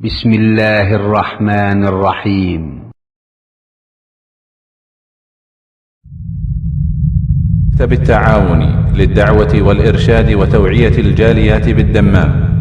بسم الله الرحمن الرحيم. مكتب للدعوة والإرشاد وتوعية الجاليات بالدمام.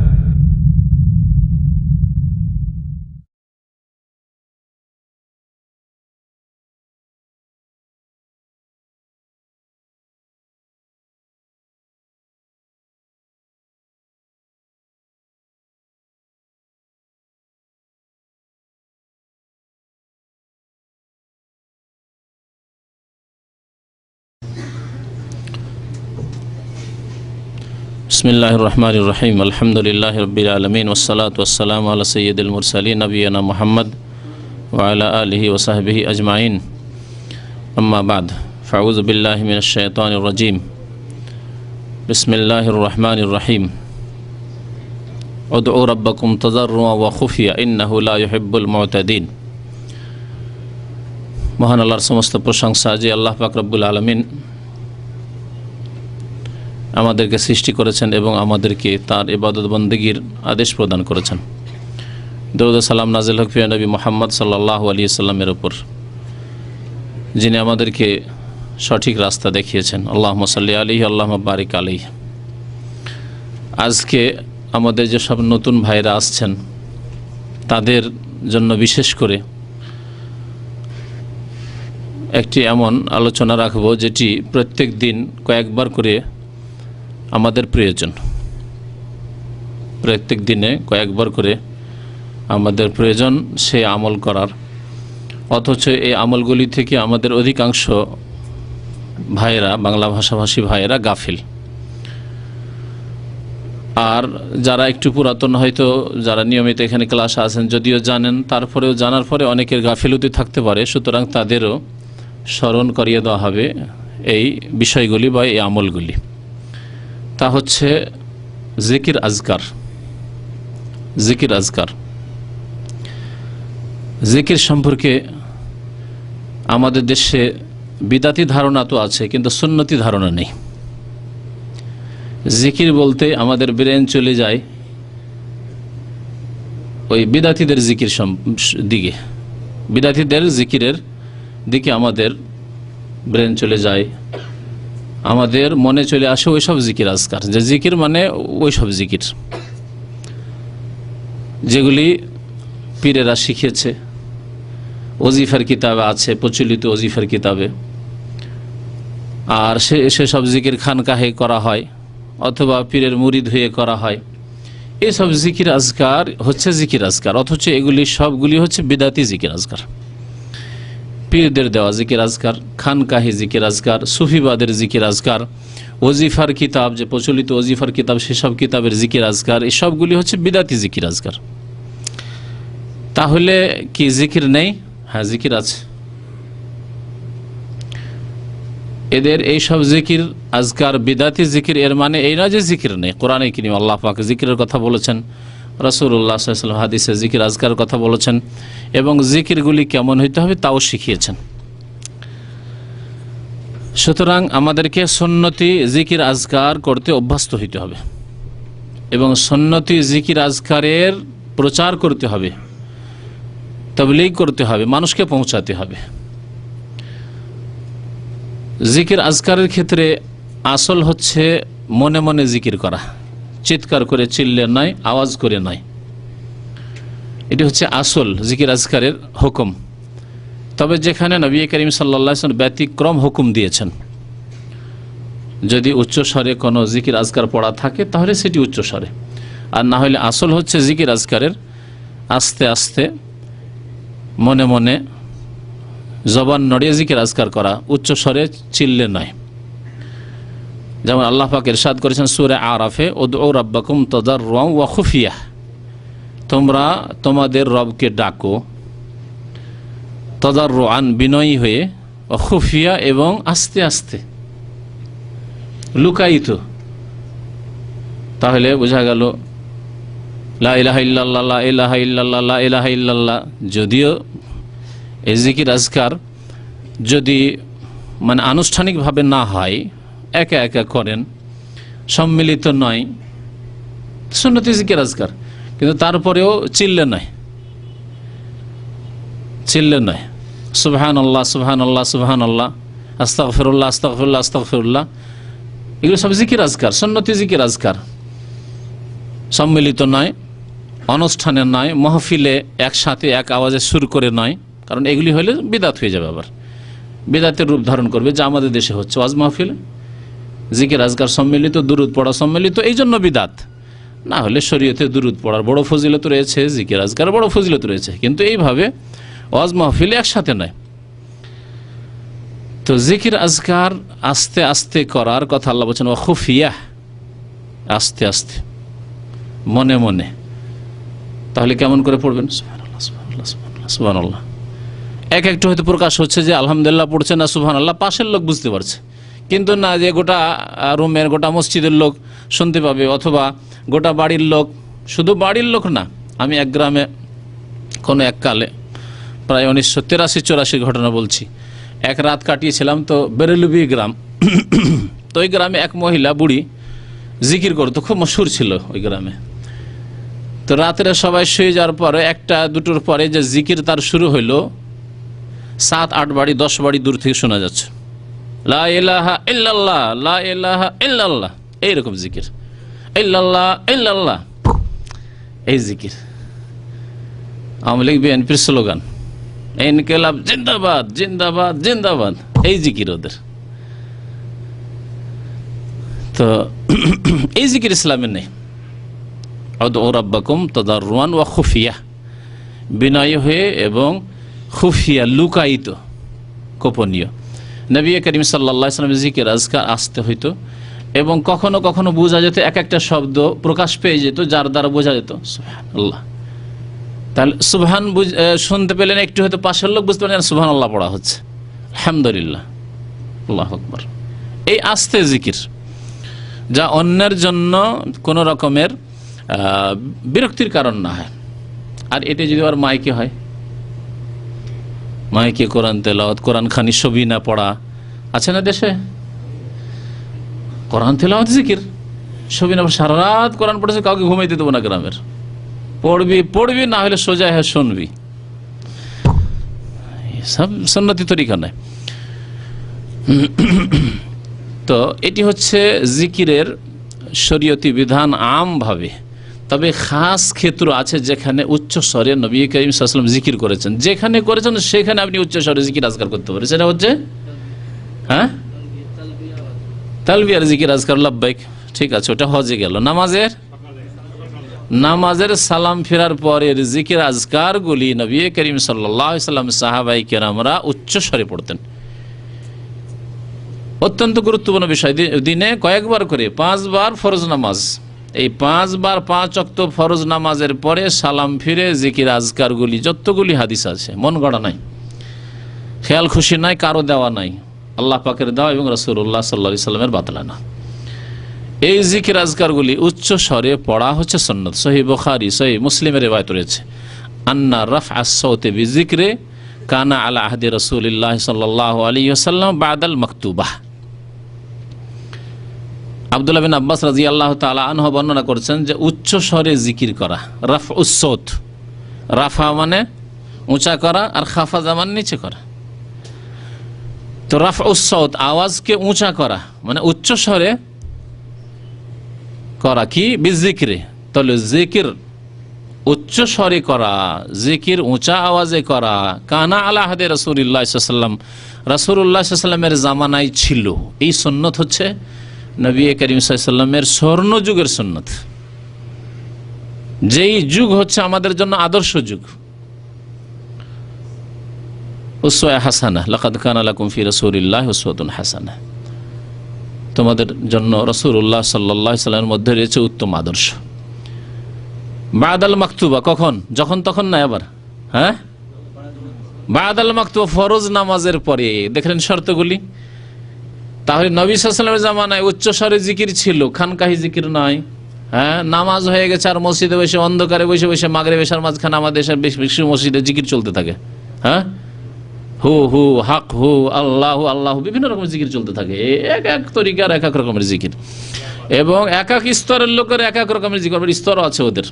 بسم الله الرحمن الرحيم الحمد لله رب العالمين والصلاة والسلام على سيد المرسلين نبينا محمد وعلى آله وصحبه أجمعين أما بعد فأعوذ بالله من الشيطان الرجيم بسم الله الرحمن الرحيم ادعوا ربكم تضرعا وخفيا إنه لا يحب المعتدين মহান আল্লাহর সমস্ত প্রশংসা যে আল্লাহ পাক রব্বুল আলমিন আমাদেরকে সৃষ্টি করেছেন এবং আমাদেরকে তার ইবাদত বন্দীগীর আদেশ প্রদান করেছেন। দৌদ সালাম নাজিল হকফিয়া নবী মোহাম্মদ সাল্লাহ আলী সাল্লামের ওপর যিনি আমাদেরকে সঠিক রাস্তা দেখিয়েছেন। আল্লাহ মসাল্লি আলী আল্লাহ বারিক আলী আজকে আমাদের যেসব নতুন ভাইরা আসছেন, তাদের জন্য বিশেষ করে একটি এমন আলোচনা রাখব, যেটি প্রত্যেক দিন কয়েকবার করে আমাদের প্রয়োজন। প্রত্যেক দিনে কয়েকবার করে আমাদের প্রয়োজন সে আমল করার। অথচ এই আমলগুলি থেকে আমাদের অধিকাংশ ভাইয়েরা, বাংলা ভাষাভাষী ভাইয়েরা গাফিল। আর যারা একটু পুরাতন হয়তো, যারা নিয়মিত এখানে ক্লাসে আছেন, যদিও জানেন, তারপরেও জানার পরে অনেকের গাফিলতি থাকতে পারে। সুতরাং তাদেরও স্মরণ করিয়ে দেওয়া হবে এই বিষয়গুলি বা এই আমলগুলি। তা হচ্ছে জিকির আজকার। জিকির আজকার। জিকির সম্পর্কে আমাদের দেশে বিদাতি ধারণা তো আছে, কিন্তু সুন্নতি ধারণা নেই। জিকির বলতে আমাদের ব্রেন চলে যায় ওই বিদাতিদের জিকির দিকে। বিদাতিদের জিকিরের দিকে আমাদের ব্রেন চলে যায়। আমাদের মনে চলে আসে ওই সব জিকির আজকার। যে জিকির মানে ওই সব জিকির। যেগুলি পীরেরা শিখেছে ওজিফার কিতাবে আছে, প্রচলিত ওজিফার কিতাবে। আর সে সেসব জিকির খানকাহে করা হয়, অথবা পীরের মুরিদ হয়ে করা হয়। এসব জিকির আজকার হচ্ছে জিকির আজকার, অথচ এগুলি সবগুলি হচ্ছে বিদাতি জিকির আজকার। পীরদের দেওয়া জিকির আজকার, খানকাহি জিকির আজকার, সুফিবাদের জিকির আজকার, ওজিফার কিতাব, যে প্রচলিত ওজিফার কিতাব, সেসব কিতাবের জিকির আজকার, এই সবগুলি হচ্ছে বিদাতি জিকির আজকার। তাহলে কি জিকির নেই? হ্যাঁ জিকির আছে। এদের এই সব জিকির আজকার বিদাতি জিকির, এর মানে এই নয় যে জিকির নেই। কোরআনে কিনিম আল্লাহ পাক জিকিরের কথা বলেছেন। রসুল্লাহ সাল্লাম হাদিসে জিকির আজকার কথা বলেছেন এবং জিকিরগুলি কেমন হইতে হবে তাও শিখিয়েছেন। সুতরাং আমাদেরকে সন্নতি, জিকির, আজকার করতে অভ্যস্ত হইতে হবে এবং সন্নতি, জিকির, আজকারের প্রচার করতে হবে, তবলিগ করতে হবে, মানুষকে পৌঁছাতে হবে। জিকির, আজকারের ক্ষেত্রে আসল হচ্ছে মনে মনে জিকির করা। চিৎকার করে চিল্লে নয় আওয়াজ করে নয় এটি হচ্ছে আসল জিকির আজকারের হুকুম। তবে যেখানে নবী করিম সাল্লা ব্যতিক্রম হুকুম দিয়েছেন, যদি উচ্চ স্বরে কোনো জিকির আজকার পড়া থাকে, তাহলে সেটি উচ্চ স্বরে। আর না হলে আসল হচ্ছে জিকির আজকারের আস্তে আস্তে মনে মনে জবান নড়িয়ে জিকির আজকার করা, উচ্চ স্বরে চিল্লে নয় যেমন আল্লাহ পাক ইরশাদ করেছেন সুরে আরাফে ও রব্বাকুম তদার রং ওয়া খুফিয়া। তোমরা তোমাদের রবকে ডাকো তদার আন বিনয়ী হয়ে খুফিয়া এবং আস্তে আস্তে। লুকায়িত। তাহলে বোঝা গেল, লা ইল্লাল্লাহ। যদিও এই জিকির আজকার যদি মানে আনুষ্ঠানিকভাবে না হয় একা একা করেন, সম্মিলিত নয়। সুন্নতি জিকির আজকার, কিন্তু তারপরেও চিল্লে নয়। চিল্লে নয়। সুবহান আল্লাহ সুবহান আল্লাহ সুবহান আল্লাহ আস্তাক ফিরুল্লাহ আস্তাক ফিরুল্লাহ আস্তাক ফিরুল্লাহ এগুলো সব জিকির আজকার, সন্নতি জিকির আজকার। সম্মিলিত নয়, অনুষ্ঠানে নয়, মহফিলে একসাথে এক আওয়াজে সুর করে নয়, কারণ এগুলি হলে বিদাত হয়ে যাবে আবার। বিদাতের রূপ ধারণ করবে, যা আমাদের দেশে হচ্ছে ওয়াজ মাহফিলে। জিকির, আজকার সম্মিলিত দুরুদ পড়া সম্মিলিত, এই জন্য বিদাত। না হলে শরীয়তে দুরুদ পড়ার বড় ফজিলত রয়েছে, জিকির, আজকার বড় ফজিলত রয়েছে, কিন্তু এইভাবে ওয়াজ মাহফিলে একসাথে নয়। তো জিকির, আজকার আস্তে আস্তে করার কথা আল্লাহ বলছেন ও খুফিয়া আস্তে আস্তে, মনে মনে। তাহলে কেমন করে পড়বেন? সুবহানাল্লাহ। এক একটু হয়তো প্রকাশ হচ্ছে যে আলহামদুলিল্লাহ পড়ছে না সুবহান আল্লাহ পাশের লোক বুঝতে পারছে। কিন্তু না যে গোটা রুমের গোটা মসজিদের লোক শুনতে পাবে অথবা গোটা বাড়ির লোক, শুধু বাড়ির লোক না, আমি এক গ্রামে কোনো এক কালে প্রায় উনিশশো তেরাশি, চৌরাশি ঘটনা বলছি। এক রাত কাটিয়েছিলাম তো বেরেলুবি গ্রাম। তো ওই গ্রামে এক মহিলা বুড়ি জিকির করতো, খুব মশুর ছিল ওই গ্রামে। তো রাত্রে সবাই শুয়ে যাওয়ার পরে একটা দুটোর পরে যে জিকির তার শুরু হইল, সাত, আট বাড়ি, দশ বাড়ি দূর থেকে শোনা যাচ্ছে। লা ইলাহা ইল্লাল্লাহ, লা ইলাহা ইল্লাল্লাহ। এইরকম জিকির। ইল্লাল্লাহ ইল্লাল্লাহ। এই জিকির। আওয়ামী লীগ, বিএনপির স্লোগান। ইনকেলাব জিন্দাবাদ জিন্দাবাদ জিন্দাবাদ। এই জিকির ওদের। তো এই জিকির ইসলামের নেই। ও রাব্বাকুম তদারুয়ান ওয়া খুফিয়া। বিনয় হয়ে এবং খুফিয়া লুকায়িত, গোপনীয়। নবী করিম সাল্লা ইসলামের জিকির আজকার আসতে হইতো এবং কখনো কখনো বোঝা যেত এক একটা শব্দ প্রকাশ পেয়ে যেত, যার দ্বারা বোঝা যেত। আল্লাহ তাহলে সুবহান শুনতে পেলেন, একটু হয়তো পাশের লোক বুঝতে পারলেন সুবহান আল্লাহ পড়া হচ্ছে। আলহামদুলিল্লাহ। আল্লাহ আকবর। এই আস্তে জিকির, যা অন্যের জন্য কোনো রকমের বিরক্তির কারণ না হয়। আর এটা যদি আবার মাইকে হয় মাইকে কোরআন তেলাওয়াত, কোরআন খানি ছবি না পড়া। আছে না দেশে? কোরআন তেলাওয়াত জিকির। ছবি না সারা রাত কোরআন পড়েছে, কাউকে ঘুমাইতে দেবো না গ্রামের। পড়বি পড়বি, না হলে সোজা হ্যাঁ শুনবি। সব সন্ন্যতি তরিকা নয় তো এটি হচ্ছে জিকিরের শরীয়তি বিধান আমভাবে। তবে খাস ক্ষেত্র আছে যেখানে উচ্চ স্বরে নবী করিম সাল্লাম জিকির করেছেন। যেখানে করেছেন, সেখানে আপনি উচ্চ স্বরে জিকির আজকার করতে পারেন। সেটা হচ্ছে? হ্যাঁ? তালবিয়ার জিকির আজকার লাভবাইক ঠিক আছে, ওটা হজে গেল। নামাজের? নামাজের সালাম ফেরার পরের জিকির আজকারগুলি নবী করিম সাল্লাম সাহাবাই কেরামরা উচ্চ স্বরে পড়তেন। অত্যন্ত গুরুত্বপূর্ণ বিষয়। দিনে কয়েকবার করে, পাঁচবার ফরজ নামাজ। এই পাঁচবার পাঁচ অক্ত ফরজ নামাজের পরে সালাম ফিরে, জিকির, আজকারগুলি, যতগুলি হাদিস আছে, মন গড়া নাই। খেয়াল খুশি নাই, কারও দেওয়া নাই। আল্লাহ পাকের দেওয়া এবং রসুল্লাহ সাল্লা সাল্লামের বাতলা না। এই জিকির, আজকারগুলি উচ্চ স্বরে পড়া হচ্ছে সন্ন্যত সহি বখারি, সহি মুসলিমের রেবায়ত রয়েছে। আন্না রফ আসৌতে বিজিক্রে কানা আলা আহদি রসুল্লাহ সাল্লাহ আলী আসাল্লাম বাদাল মকতুবাহ। আবদুল্লাহ বিন আব্বাস রাজি আল্লাহ তালা আনহ বর্ণনা করছেন যে উচ্চ স্বরে জিকির করা রাফ উসৌত রাফা মানে উঁচা করা আর খাফা জামান নিচে করা। তো রাফ উসৌত আওয়াজকে উঁচা করা মানে উচ্চ স্বরে করা কি? বিজিক্রে। তাহলে জিকির উচ্চ স্বরে করা, জিকির উঁচা আওয়াজে করা। কানা আলাহাদে রসুল্লাহাম রসুল্লাহামের জামানায় ছিল। এই সন্ন্যত হচ্ছে নবী করিম সাল্লামের স্বর্ণ যুগের সন্ন্যত যেই যুগ হচ্ছে আমাদের জন্য আদর্শ যুগ। উসওয়া হাসানা, লাকাদ কানা লাকুম ফি রাসূলিল্লাহ উসওয়াতুন হাসানা। তোমাদের জন্য রসুল্লাহ সাল্লাহ সাল্লামের মধ্যে রয়েছে উত্তম আদর্শ। বাদাল মাকতুবা, কখন? যখন তখন না আবার হ্যাঁ? বাদাল মাকতুবা ফরজ নামাজের পরে। দেখলেন শর্তগুলি? তাহলে নবী সাল্লামের জামানায় উচ্চ স্বরে জিকির ছিল, খানকাহি জিকির নয়। হ্যাঁ নামাজ হয়ে গেছে আর মসজিদে বসে, অন্ধকারে বসে বসে মাগরে বেশার মাঝখানে আমাদের দেশের বেশ মসজিদে জিকির চলতে থাকে। হ্যাঁ? হু হু, হাক, হু, আল্লাহ আল্লাহ, বিভিন্ন রকমের জিকির চলতে থাকে। এক এক তরিকার এক এক রকমের জিকির। এবং এক এক স্তরের লোকের এক এক রকমের জিকির স্তর আছে ওদের।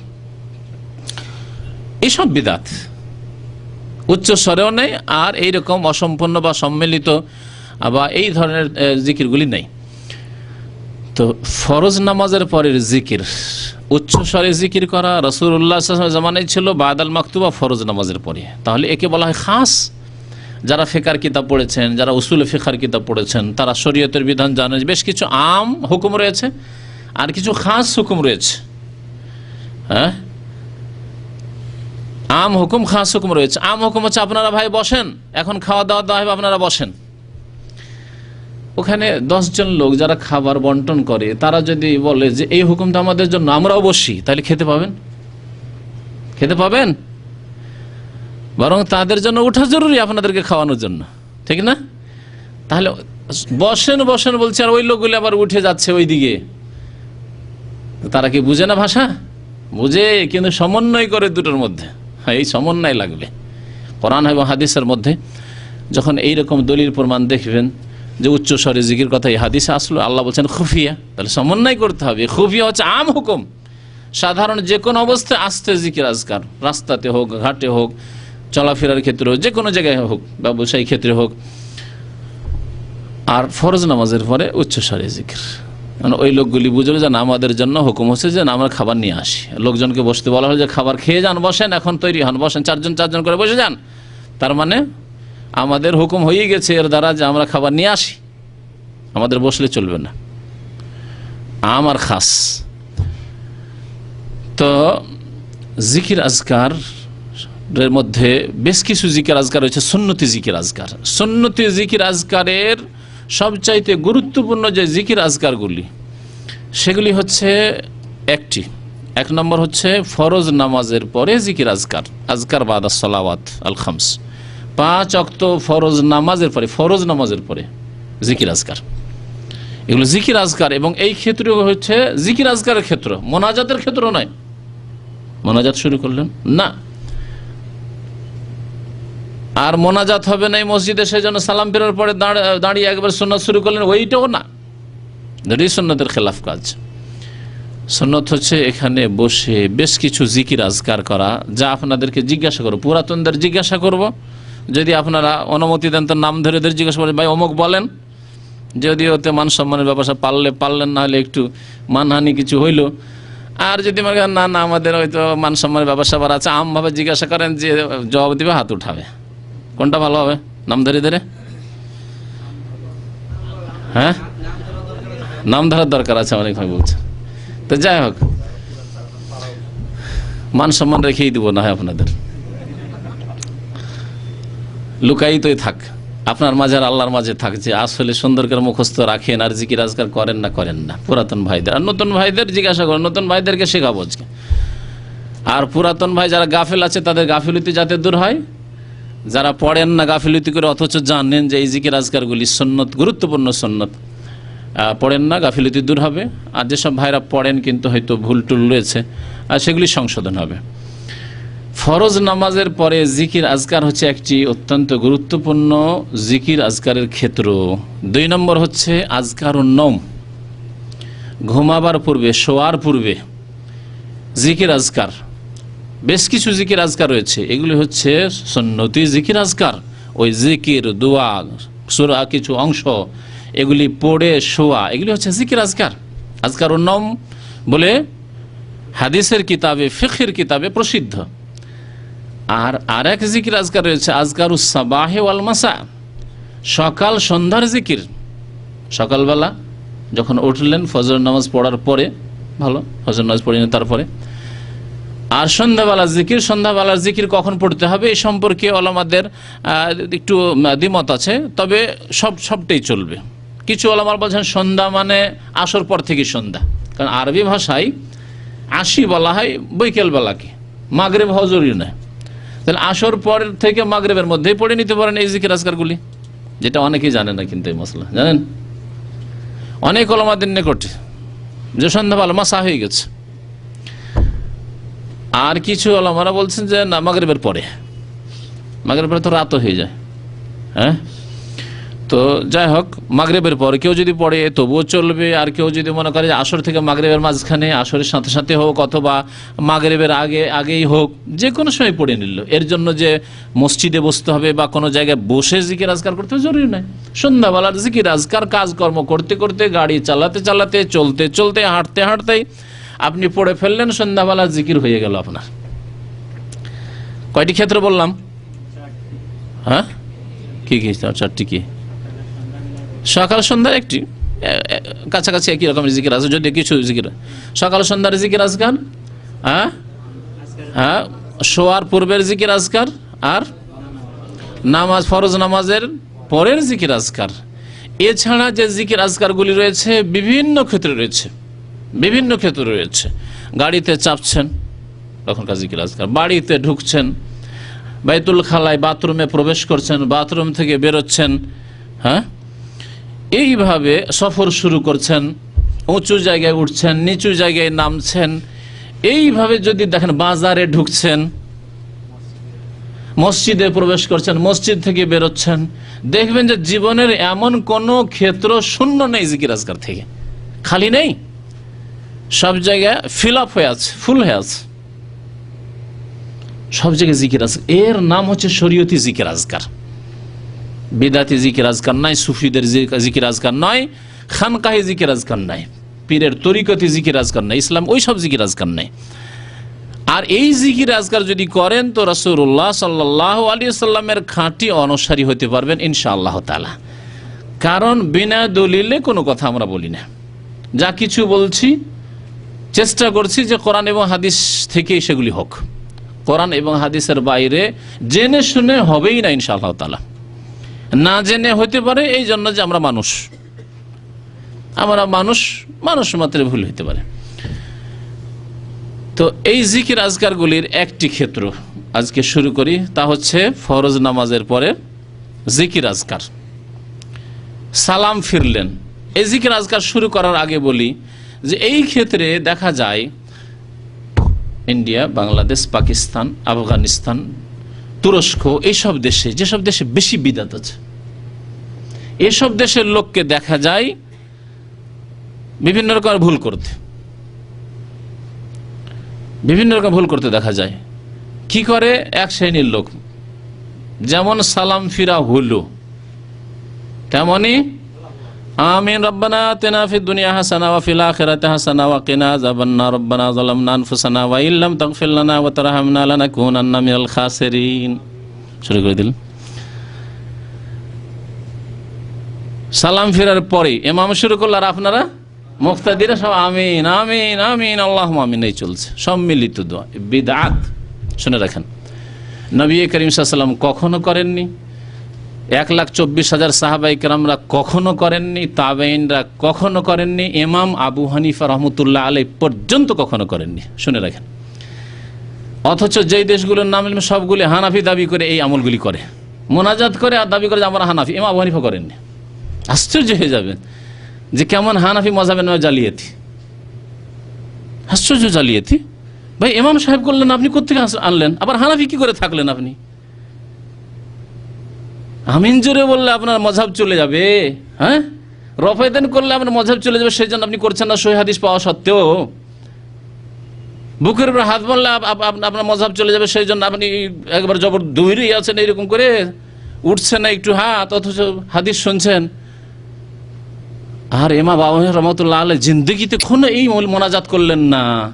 এইসব বিদাত। উচ্চ স্বরেও নেই আর এইরকম অসম্পূর্ণ বা সম্মিলিত বা এই ধরনের জিকিরগুলি নেই। তো ফরজ নামাজের পরের জিকির উচ্চ স্বরে জিকির করা রসুল্লাহ জামানায় ছিল বাদাল মাকতুবা ফরজ নামাজের পরে। তাহলে একে বলা হয় খাস। যারা ফেকার কিতাব পড়েছেন, যারা উসুল ফেকার কিতাব পড়েছেন, তারা শরীয়তের বিধান জানেন বেশ কিছু আম হুকুম রয়েছে, আর কিছু খাস হুকুম রয়েছে। হ্যাঁ? আম হুকুম, খাস হুকুম রয়েছে। আম হুকুম হচ্ছে, আপনারা ভাই বসেন, এখন খাওয়া দাওয়া দেওয়া হবে, আপনারা বসেন। ওখানে দশজন লোক যারা খাবার বন্টন করে, তারা যদি বলে যে এই হুকুমটা আমাদের জন্য, আমরাও বসি, তাহলে খেতে পাবেন? খেতে পাবেন? বরং তাদের জন্য ওঠা জরুরি আপনাদেরকে খাওয়ানোর জন্য। ঠিক না? তাহলে বসেন বসেন বলছে, আর ওই লোকগুলো আবার উঠে যাচ্ছে ওই দিকে তারা কি বুঝে না ভাষা? বুঝে, কিন্তু সমন্বয় করে দুটোর মধ্যে। হ্যাঁ এই সমন্বয় লাগবে। কোরআন এবং হাদিসের মধ্যে যখন এই রকম দলিল প্রমাণ দেখবেন যে উচ্চ স্বরে জিকির কথা এই হাদিসে আসলো, আল্লাহ বলছেন, খুফিয়া। তাহলে সমন্বয় করতে হবে। খুফিয়া হচ্ছে আম হুকুম। সাধারণ যে কোনো অবস্থায় আসতে জিকির আজকার। রাস্তাতে হোক, ঘাটে হোক, চলাফেরার ক্ষেত্রে হোক, যে কোনো জায়গায় হোক ব্যবসায়ী ক্ষেত্রে হোক। আর ফরজ নামাজের পরে উচ্চ স্বরে জিকির। মানে ওই লোকগুলি বুঝলো যে আমাদের জন্য হুকুম হচ্ছে যে আমরা খাবার নিয়ে আসি। লোকজনকে বসতে বলা হলো যে, খাবার খেয়ে যান, বসেন, এখন তৈরি হন, বসেন, চারজন চারজন করে বসে যান। তার মানে আমাদের হুকুম হয়ে গেছে, এর দ্বারা যে আমরা খাবার নিয়ে আসি। আমাদের বসলে চলবে না। আমার খাস। তো জিকির আজকার এর মধ্যে বেশ কিছু জিকির আজকার রয়েছে, সুন্নতি জিকির আজকার। সুন্নতি জিকির আজকারের সবচাইতে গুরুত্বপূর্ণ যে জিকির আজকারগুলি, সেগুলি হচ্ছে একটি। এক নম্বর হচ্ছে ফরজ নামাজের পরে জিকির আজকার আজকার বাদা সালাওয়াত আল খামস। পাঁচ অক্ত ফরজ নামাজের পরে, ফরজ নামাজের পরে জিকির আজকার। এগুলো জিকির আজকার এবং এই ক্ষেত্রে হচ্ছে জিকির আজকারের ক্ষেত্র, মোনাজাতের ক্ষেত্র নয়। মোনাজাত শুরু করলেন? না। আর মোনাজাত হবে না এই মসজিদে সেই জন্য সালাম ফেরার পরে দাঁড়- দাঁড়িয়ে একবার সন্ন্যত শুরু করলেন, ওইটাও না। দুটোই সন্ন্যতের খেলাফ কাজ। সন্ন্যত হচ্ছে এখানে বসে বেশ কিছু জিকির আজকার করা, যা আপনাদেরকে জিজ্ঞাসা করব, পুরাতনদের জিজ্ঞাসা করব। যদি আপনারা অনুমতি দেন, তো নাম ধরে ধরে জিজ্ঞাসা করেন, ভাই, অমুক বলেন? যদি ওতে মান সম্মানের ব্যবসা পারলে, পারলেন, না হলে একটু মানহানি কিছু হইল। আর যদি মনে করেন, না না, আমাদের হয়তো মান সম্মানের ব্যবসা আবার আছে, আমভাবে জিজ্ঞাসা করেন যে, জবাব দিবে, হাত উঠাবে। কোনটা ভালো হবে? নাম ধরে ধরে? হ্যাঁ? নাম ধরার দরকার আছে, অনেক ভাই বলছে। তো যাই হোক, মান সম্মান রেখেই দিব না হয় আপনাদের। লুকাই তোই থাক। আপনার মাঝে আর আল্লাহর মাঝে থাক যে আসলে সুন্দর করে মুখস্থ রাখেন আর জিকির আজকার করেন না করেন না। পুরাতন ভাইদের। আর নতুন ভাইদের জিজ্ঞাসা করেন, নতুন ভাইদেরকে শেখাবো আজকে। আর পুরাতন ভাই যারা গাফিল আছে, তাদের গাফিলতি যাতে দূর হয়। যারা পড়েন না গাফিলতি করে, অথচ জানেন যে এই জিকির আজকারগুলি সন্ন্যত গুরুত্বপূর্ণ সন্ন্যত পড়েন না, গাফিলতি দূর হবে। আর যেসব ভাইরা পড়েন, কিন্তু হয়তো ভুল টুল রয়েছে আর সেগুলি সংশোধন হবে। ফরজ নামাজের পরে জিকির আজকার হচ্ছে একটি অত্যন্ত গুরুত্বপূর্ণ জিকির আজকারের ক্ষেত্র। দুই নম্বর হচ্ছে আজকার নম ঘুমাবার পূর্বে, শোয়ার পূর্বে জিকির আজকার। বেশ কিছু জিকির আজকার রয়েছে। এগুলি হচ্ছে সন্নতি জিকির আজকার, ওই জিকির, দোয়া, সুরা কিছু অংশ, এগুলি পড়ে, শোয়া, এগুলি হচ্ছে জিকির আজকার। আজকার নম বলে হাদিসের কিতাবে, ফিখের কিতাবে প্রসিদ্ধ। আর আর এক জিকির আজকার রয়েছে, আজকার সাবাহে ওয়াল মাসা। সকাল সন্ধ্যার জিকির। সকালবেলা যখন উঠলেন ফজর নামাজ পড়ার পরে, ভালো ফজর নামাজ পড়িনি তারপরে। আর সন্ধ্যাবেলা জিকির, সন্ধ্যাবেলার জিকির কখন পড়তে হবে এই সম্পর্কে ওলামাদের একটু দ্বিমত আছে, তবে সব, সবটাই চলবে। কিছু ওলামার বলছেন সন্ধ্যা মানে আসর পর থেকে সন্ধ্যা। কারণ আরবি ভাষায় আশি বলা হয় বৈকাল মাগরে জরুরি নয়। তাহলে আসর পর থেকে মাগরেবের মধ্যেই পড়ে নিতে পারেন এই জিকির আজকারগুলি। যেটা অনেকেই জানে না কিন্তু এই মশলা জানেন? অনেক ওলামাদের নিকটে যে সন্ধ্যাবেলা মাসা হয়ে গেছে। আর কিছু ওলামারা বলছেন যে না, মাগরেবের পরে। মাগরেবের তো রাতও হয়ে যায়। হ্যাঁ? তো যাই হোক, মাগরেবের পর কেউ যদি পড়ে, তবুও চলবে। আর কেউ যদি মনে করে যে আসর থেকে মাগরেবের মাঝখানে আসরের সাথে সাথে হোক অথবা মাগরেবের আগে, আগেই হোক, যে কোনো সময় পড়ে নিল। এর জন্য যে মসজিদে বসতে হবে বা কোনো জায়গায় বসে জিকির আজকার করতে জরুরি নয়। সন্ধ্যাবেলার জিকির, আজকার কাজকর্ম করতে করতে, গাড়ি চালাতে চালাতে, চলতে চলতে, হাঁটতে হাঁটতেই আপনি পড়ে ফেললেন সন্ধ্যাবেলা জিকির হয়ে গেল আপনার। কয়টি ক্ষেত্র বললাম? হ্যাঁ? কি কি? চারটি কি? সকাল সন্ধ্যার একটি কাছাকাছি একই রকমের জিকির আছে যদি কিছু জিকির। সকাল সন্ধ্যার জিকির আজকার হ্যাঁ হ্যাঁ শোয়ার পূর্বের জিকির আজকার, আর নামাজ, ফরজ নামাজের পরের জিকির আজকার। এছাড়া যে জিকির আজকারগুলি রয়েছে, বিভিন্ন ক্ষেত্রে রয়েছে, বিভিন্ন ক্ষেত্রে রয়েছে। গাড়িতে চাপছেন, তখনকার জিকির আজকার। বাড়িতে ঢুকছেন, বাইতুল খালায় বাথরুমে প্রবেশ করছেন, বাথরুম থেকে বেরোচ্ছেন হ্যাঁ? এইভাবে সফর শুরু করছেন, উঁচু জায়গায় উঠছেন, নিচু জায়গায় নামছেন। এইভাবে যদি দেখেন বাজারে ঢুকছেন, মসজিদে প্রবেশ করছেন, মসজিদ থেকে বেরোচ্ছেন, দেখবেন যে জীবনের এমন কোন ক্ষেত্র শূন্য নেই জিকির আজকার থেকে। খালি নেই। সব জায়গায় ফিল আপ হয়ে আছে ফুল হয়ে আছে। সব জায়গায় জিকির আজকার এর নাম হচ্ছে শরীয়তি জিকির আজকার বিদাতি জিকির আজকার নাই, সুফিদের জিকির আজকার নয় খানকাহে জিকির আজকার নাই, পীরের তরিকতি জিকির আজকার নাই, ইসলাম ওই সব জিকির আজকার নাই। আর এই জিকির আজকার যদি করেন তো রাসূলুল্লাহ সাল্লাহ আলী সাল্লামের খাঁটি অনুসারী হতে পারবেন ইনশাআল্লাহ তালা কারণ বিনা দলিলে কোনো কথা আমরা বলি না। যা কিছু বলছি, চেষ্টা করছি যে কোরআন এবং হাদিস থেকেই সেগুলি হোক। কোরআন এবং হাদিসের বাইরে জেনে শুনে হবেই না ইনশাআল্লাহ তালা না জেনে হতে পারে, এই জন্য যে আমরা মানুষ। আমরা মানুষ মানুষ মাত্র ভুল হতে পারে। তো এই জিকির আজকারগুলির একটি ক্ষেত্র আজকে শুরু করি, তা হচ্ছে ফরজ নামাজের পরে জিকির আজকার সালাম ফিরলেন। এই জিকির আজকার শুরু করার আগে বলি যে এই ক্ষেত্রে দেখা যায়, ইন্ডিয়া, বাংলাদেশ, পাকিস্তান, আফগানিস্তান তুরস্ক এইসব দেশে, যেসব দেশে বেশি বিদাত আছে, এসব দেশের লোককে দেখা যায় বিভিন্ন রকমের ভুল করতে। বিভিন্ন রকম ভুল করতে দেখা যায়। কি করে? এক শ্রেণির লোক। যেমন সালাম ফিরা হলো তেমনি আমিন, রব্বানা আতিনা ফিদ দুনিয়া হাসানা ওয়া ফিল আখিরাতি হাসানা ওয়া কিনা আযাবান্নার। রব্বানা যালামনা আনফুসানা ওয়া ইল্লাম তাগফির লানা ওয়া তারহামনা লানাকুনান্না মিনাল খাসিরিন। শুরু করে দিল। সালাম ফেরার পরে এমাম শুরু করল, আর আপনারা? মুক্তাদিরা সব আমিন আমিন আমিন আল্লাহ আমিন, এই চলছে। সম্মিলিত দোয়া বিদাত শুনে রাখেন। নবী করিম সাল্লাম কখনো করেননি। এক লাখ চব্বিশ হাজার সাহাবাই কেরামরা কখনো করেননি তাবেইনরা কখনো করেননি, ইমাম আবু হানিফা রহমতুল্লাহ আলাই পর্যন্ত কখনো করেননি। শুনে রাখেন। অথচ যেই দেশগুলোর নাম সবগুলি হানাফি দাবি করে এই আমলগুলি করে। মোনাজাত করে আর দাবি করে যে আমরা হানাফি, ইমাম আবু হানিফা করেননি। আশ্চর্য হয়ে যাবেন যে কেমন হানাফি মজাবের নয় জালিয়াতি। আশ্চর্য জালিয়াতি। ভাই এমাম সাহেব করলেন, আপনি কোথেকে আনলেন? আবার হানাফি কি করে থাকলেন আপনি? আমিন জোরে বললে আপনার মজাব চলে যাবে হ্যাঁ? রফায়দান করলে আপনার মজাব চলে যাবে সেই জন্য আপনি করছেন না, সহি হাদিস পাওয়া সত্ত্বেও। বুকের উপর হাত বললে আপ- আপ- আপ- আপনার মজাব চলে যাবে সেই জন্য আপনি একবার জবর দৌড়েই আছেন এরকম করে উঠছে না একটু হাত, অথচ হাদিস শুনছেন। আর এমা বাবা রহমতুল্লাহ আল্লাহ জিন্দগিতে কোনো এই মোনাজাত করলেন না।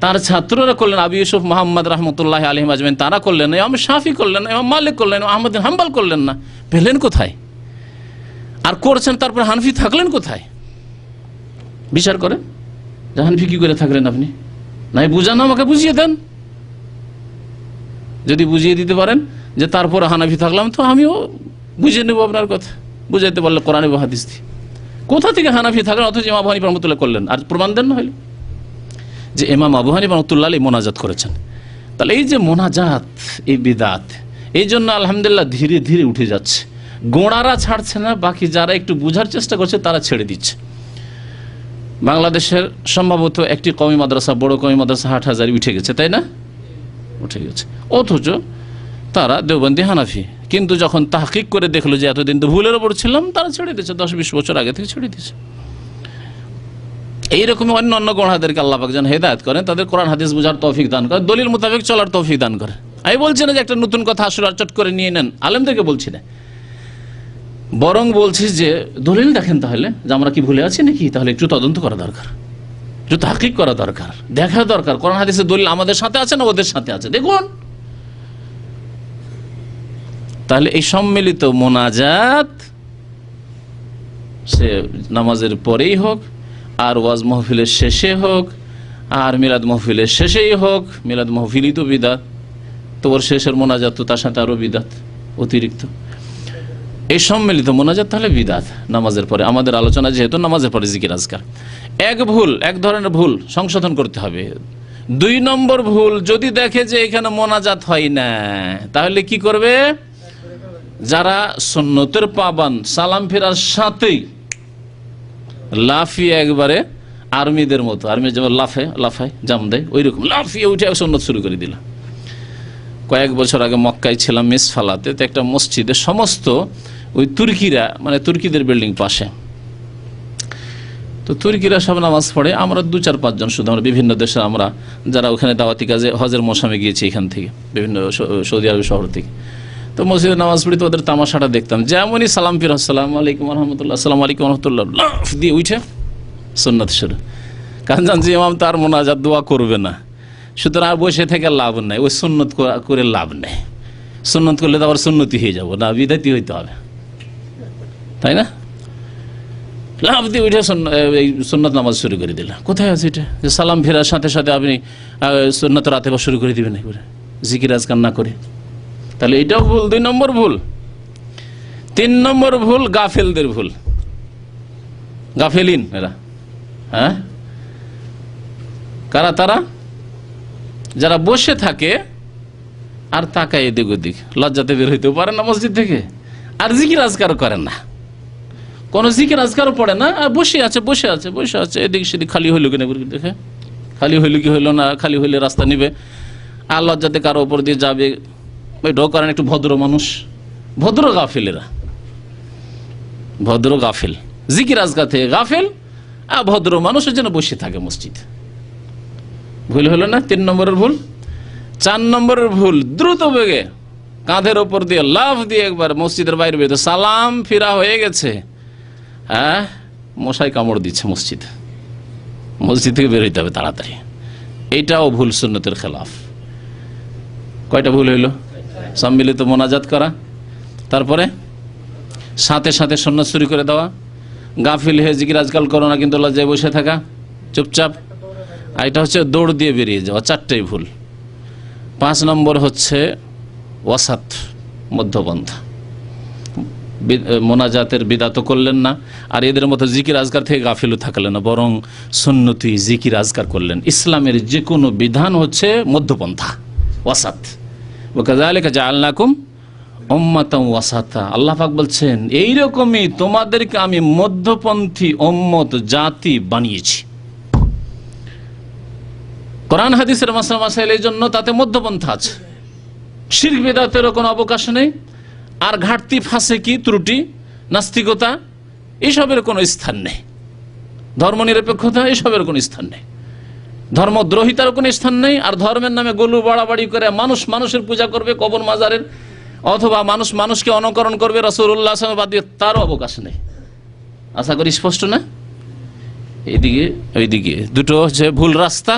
তার ছাত্ররা করলেন আবি ইউসুফ মোহাম্মদ রহমতুল্লাহ আলহিম আজমেন তারা করলেন না শাফি করলেন ইমাম মালিক করলেন আহমদ হাম্বাল করলেন না। পেলেন কোথায়? আর করছেন, তারপর হানফি থাকলেন কোথায়? বিচার করেন। হানফি কি করে থাকলেন আপনি? নাই, বুঝান আমাকে বুঝিয়ে দেন। যদি বুঝিয়ে দিতে পারেন যে তারপর হানাফি থাকলাম, তো আমিও বুঝিয়ে নেব আপনার কথা। বুঝাইতে পারলে কোরআন হাদিস দিয়ে। কোথা থেকে হানাফি থাকলেন? অথচ ইমাম হানিফা রহমতুল্লাহ করলেন। আর প্রমাণ দেন না হইলে যে এমাম আবু হানিফা রহমতুল্লাহ আলী মোনাজাত করেছেন। তাহলে এই যে মোনাজাত, এই বিদাত, এই জন্য আলহামদুলিল্লাহ ধীরে ধীরে উঠে যাচ্ছে। গোড়ারা ছাড়ছে না, বাকি যারা একটু বুঝার চেষ্টা করছে তারা ছেড়ে দিচ্ছে। বাংলাদেশের সম্ভবত একটি কমি মাদ্রাসা, বড় কমি মাদ্রাসা হাট হাজারি উঠে গেছে, তাই না? উঠে গেছে। অথচ তারা দেওবন্দি হানাফি, কিন্তু যখন তাহকিক করে দেখল যে এতদিন তো ভুলের ওপর ছিলাম, তারা ছেড়ে দিয়েছে, দশ বিশ বছর আগে থেকে ছেড়ে দিয়েছে। এইরকমই অন্য অন্য গণহাদেরকে আল্লাহ পাক যেন হেদায়ত করেন, তাদের কোরআন, হাদিস বোঝার তৌফিক দান করে দলিল মোতাবেক চলার তৌফিক দান করে আমি বলছি না যে একটা নতুন কথা আসলে চট করে নিয়ে নেন, আলেমদেরকে বলছি না। বরং বলছি যে, দলিল দেখেন তাহলে, যে আমরা কি ভুলে আছি নাকি? তাহলে একটু তদন্ত করা দরকার। একটু তাহকিক করা দরকার। দেখা দরকার। কোরআন, হাদিসের দলিল আমাদের সাথে আছে না ওদের সাথে আছে? দেখুন। তাহলে এই সম্মিলিত মোনাজাত সে নামাজের পরেই হোক আর ওয়াজ মহফিলের শেষে হোক, আর মিলাদ মহফিলের শেষেই হোক, মিলাদ মহফিলই তো বিদাত তো ওর শেষের মোনাজাত তো তার সাথে আরও বিদাত, অতিরিক্ত। এই সম্মিলিত মোনাজাত তাহলে বিদাত, নামাজের পরে। আমাদের আলোচনা যেহেতু নামাজের পরে জিকির আজকার। এক ভুল, এক ধরনের ভুল সংশোধন করতে হবে। দুই নম্বর ভুল, যদি দেখে যে এখানে মোনাজাত হয় না, তাহলে কি করবে? যারা সন্ন্যতের পাবান, সালাম ফেরার সাথেই লাফিয়ে একবারে আর্মিদের মতো, আর্মি যেমন লাফে লাফায়, জাম দেয় ওই রকম লাফিয়ে উঠে সন্ন্যত শুরু করে দিলাম কয়েক বছর আগে মক্কায় ছিলাম মিস ফালাতে তো একটা মসজিদে সমস্ত ওই তুর্কিরা মানে তুর্কিদের বিল্ডিং পাশে। তো তুর্কিরা সব নামাজ পড়ে, আমরা দু চার পাঁচজন শুধু, আমরা বিভিন্ন দেশে আমরা, যারা ওখানে দাওয়াতি কাজে হজের মৌসামে গিয়েছি এখান থেকে, বিভিন্ন সৌদি আরব শহর থেকে। তো মসজিদে নামাজ পড়ি তো ওদের তামাশাটা দেখতাম। যেমনই সালাম ফির আসসালাম আলাইকুম রহমতুল্লাহ আসসালাম আলাইকুম রহমতুল্লাহ দিয়ে উঠে সন্ন্যত শুরু। কারণ জানছি ইমাম তার মোনাজাত দোয়া করবে না। সুতরাং আর বসে থেকে লাভ নাই, ওই সুন্নত করে লাভ নেই। সুন্নত করলে তো আবার সুন্নতি হয়ে যাব, না বিদাতি হইতে হবে। তাই না? লাভ দিয়ে উঠে এই সুন্নত নামাজ শুরু করে দিলাম। কোথায় আছে এটা? যে সালাম ফেরার সাথে সাথে আপনি সুন্নত রাতে বা শুরু করে দিবেন একবারে জিকির আজকার না করে। তাহলে এটাও ভুল, দুই নম্বর ভুল। তিন নম্বর ভুল, গাফেলদের ভুল। গাফেলিন এরা। হ্যাঁ? কারা তারা? যারা বসে থাকে আর তাকায় এদিক ওদিক। লজ্জাতে বের হইতেও পারে না মসজিদ থেকে। আর জিকির আজকার করে না। কোন জিকির আজকারও পড়ে না। আর বসে আছে বসে আছে বসে আছে। এদিক সেদিক খালি হইল কিনা দেখে। খালি হইল কি হইল না, খালি হইলে রাস্তা নিবে। আর লজ্জাতে কারও ওপর দিয়ে যাবে। ওইটাও করেন একটু ভদ্র মানুষ। ভদ্র গাফিল এরা ভদ্র গাফিল। জিকির আজকা থেকে গাফিল, আর ভদ্র মানুষের জন্য বসে থাকে মসজিদ। ভুল হলো না? তিন নম্বরের ভুল। চার নম্বরের ভুল, দ্রুত বেগে কাঁধের ওপর দিয়ে লাভ দিয়ে একবার মসজিদের বাইরে বেরোতে। সালাম, ফিরা হয়ে গেছে। হ্যাঁ মশাই কামড় দিচ্ছে মসজিদ। মসজিদ থেকে বের হইতে হবে তাড়াতাড়ি। এইটাও ভুল সুন্নতের খেলাফ। কয়টা ভুল হইল? সম্মিলিত মোনাজাত করা। তারপরে সাথে সাথে সন্ন্যাস শুরু করে দেওয়া। গাফিল হয়ে জিকির আজকাল করো না, কিন্তু লজ্জায় বসে থাকা। চুপচাপ। আর এটা হচ্ছে দৌড় দিয়ে বেরিয়ে যাওয়া, চারটেই ভুল। পাঁচ নম্বর হচ্ছে ওয়াসাত, মধ্যপন্থা। মোনাজাতের বিদাত করলেন না। আর এদের মতো জিকির আজকার থেকে গাফিলও থাকলেন না, বরং সুন্নতি জিকির আজকার করলেন। ইসলামের যে কোনো বিধান হচ্ছে মধ্যপন্থা, ওয়াসাত। ওকাজালিকা জাআলনাকুম উম্মাতাম ওয়াসাতা আল্লাহ পাক বলছেন, এইরকমই তোমাদেরকে আমি মধ্যপন্থী উম্মত, জাতি বানিয়েছি। কোরআন, হাদিসের মাসলা মাসাইল এই জন্য তাতে মধ্যপন্থা আছে। শির বেদাতেরও কোনো অবকাশ নেই। আর ঘাটতি ফাঁসে কি ত্রুটি, নাস্তিকতা, এসবের কোনো স্থান নেই। ধর্মনিরপেক্ষতা, এসবের কোনো স্থান নেই। ধর্মদ্রোহিতার কোনো স্থান নেই, আর ধর্মের নামে গলু বাড়াবাড়ি করে মানুষ মানুষের পূজা করবে কবর মাজারের, অথবা মানুষ মানুষকে অনুকরণ করবে রসুল্লাহ বাদ দিয়ে তারও অবকাশ নেই। আশা করি স্পষ্ট না? এইদিকে ওইদিকে দুটো হচ্ছে ভুল রাস্তা,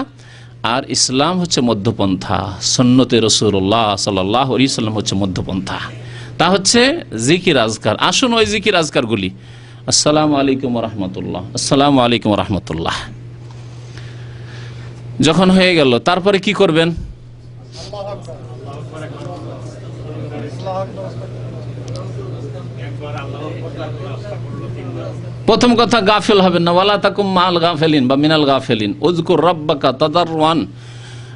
আর ইসলাম হচ্ছে মধ্যপন্থা। সন্নতে রসুল্লাহ সাল্লাহ সাল্লাম হচ্ছে মধ্যপন্থা। তা হচ্ছে জিকির আজকার। আসুন ওই জিকির আজকারগুলি। আসসালামু আলাইকুম রহমতুল্লাহ। আসসালামু আলাইকুম রহমতুল্লাহ। যখন হয়ে গেল, তারপরে কি করবেন? প্রথম কথা, গাফিল হবেন না। ওয়ালা তাকুম মাল গাফেলিন বা মিনাল গাফেলিন। উজকুর রব্বাকা তাদারওয়ান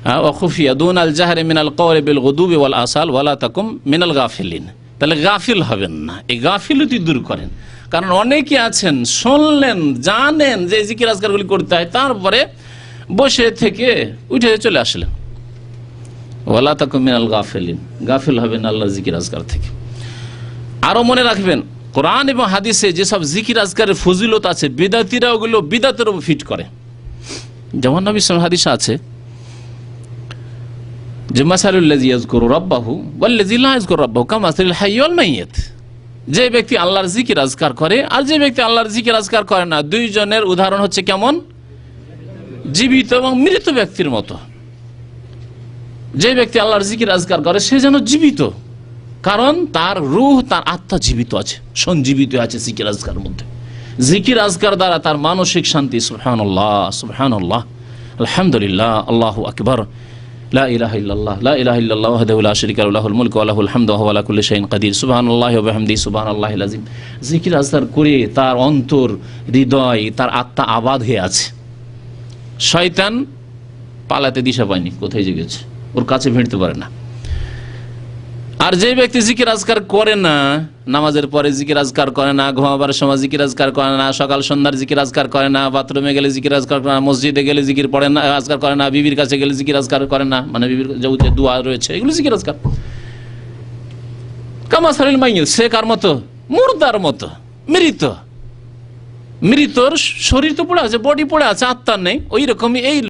অখুফিয়া দুন আল জাহারে মিনাল কওলে বিল গুদুবি ওয়াল আসাল। ওয়ালা তাকুম মিনাল গাফেলিন। তাহলে গাফিল হবেন না। এই গাফিলতি দূর করেন। কারণ অনেকে আছেন, শুনলেন, জানেন যে জিকির আজকারগুলি করতে হয়, তারপরে বসে থেকে উঠে চলে আসলেন। ওয়ালা তাকুম মিনাল গাফেলিন। গাফিল হবেন আল্লাহ জিকির আজকার থেকে। আরও মনে রাখবেন, কোরআন এবং হাদিসে যেসব জিকির আজকারের ফজিলত আছে, বিদাতিরা ওগুলো বিদাতের ফিট করে। যেমন নবী আলাইহি হাদিস আছে, যে মাসালুল্লাজি ইয়াজকুরু রাব্বাহু ওয়াল্লাজি লা ইয়াজকুরু রাব্বাহু কামাসালিল হাইয়্যি ওয়াল মাইয়িত। যে ব্যক্তি আল্লাহর জিকির আজকার করে, আর যে ব্যক্তি আল্লাহর জিকির আজকার করে না, দুইজনের উদাহরণ হচ্ছে কেমন? জীবিত এবং মৃত ব্যক্তির মতো। যে ব্যক্তি আল্লাহর জিকির আজকার করে, সে যেন জীবিত। কারণ তার রুহ, তার আত্মা জীবিত আছে, সঞ্জীবিত আছে জিকির আজকার মধ্যে। জিকির আজকার দ্বারা তার মানসিক শান্তি সুবহান আল্লাহ আলহামদুলিল্লাহ, আল্লাহ আকবর জিকির আজকার করে তার অন্তর, হৃদয়, তার আত্মা আবাদ হয়ে আছে। শয়তান পালাতে দিশা পায়নি, কোথায় যে গেছে? ওর কাছে ভিড়তে পারে না। আর যে ব্যক্তি জিকির আজকার করে না, নামাজের পরে জিকির আজকার করে না, ঘুমাবার সময় জিকির আজকার করে না, সকাল সন্ধ্যার জিকির আজকার করে না, বাথরুমে গেলে জিকির আজকার করে না, মসজিদে গেলে জিকির পড়ে না, আজকার করে না, বিবির কাছে গেলে জিকির আজকার করে না মানে বিবির যে দোয়া রয়েছে, এগুলো জিকির আজকার। কামাসারিল মাইল সে কার মতো? মুর্দার মতো, মৃত। মৃতর শরীর তো পড়ে আছে বডি পড়ে আছে আত্মার নেই ওই রকমই এই